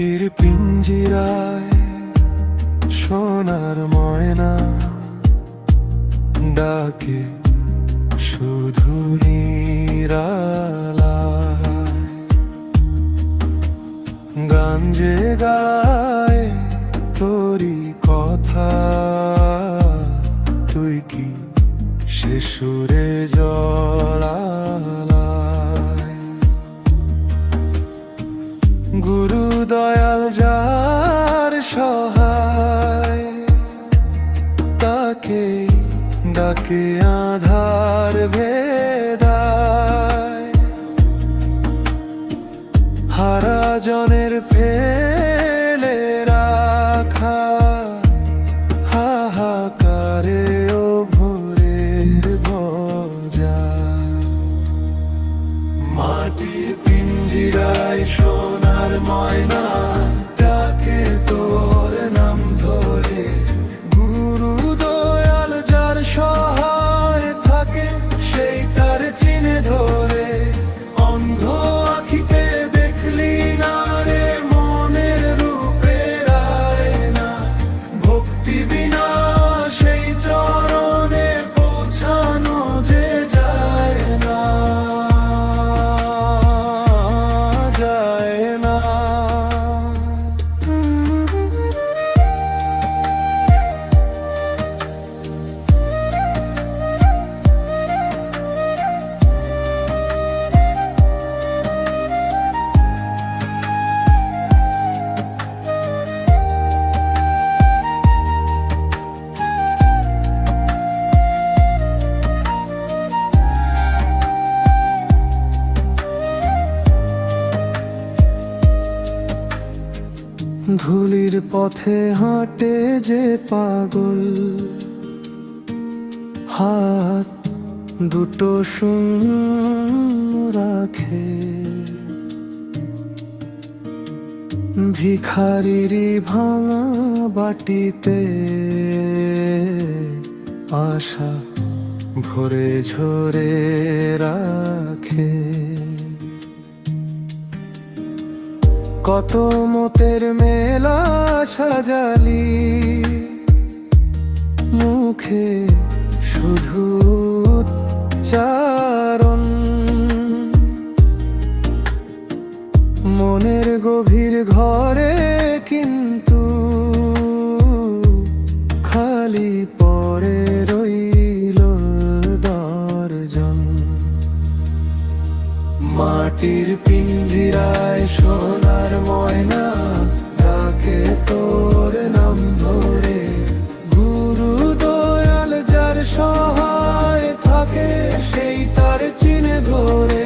মাটির পিঞ্জিরায় সোনার ময়না ডাকে শুধু যে গায় তোরই কথা তুই কি সে সুরে যার সহায়, তাকে ডাকে আধার ভেদায়। হারা জনের ফেলে রাখা, হাহাকারে ও ভোরের ভজা। মাটির পিঞ্জিরায় সোনার ময়না ধরে ধুলির পথে হাঁটে যে পাগল। হাত দুটো রাখে ভিখারিরি ভাঙা বাটিতে আশা ভরে ঝরে রাখে। কত মতের মেলা সাজালি। মুখে শুধু মাটির পিঞ্জিরায় সোনার ময়না ডাকে তোর নাম ধরে। গুরু দয়াল যার সহায় থাকে, সেই তার চিনে ধরে।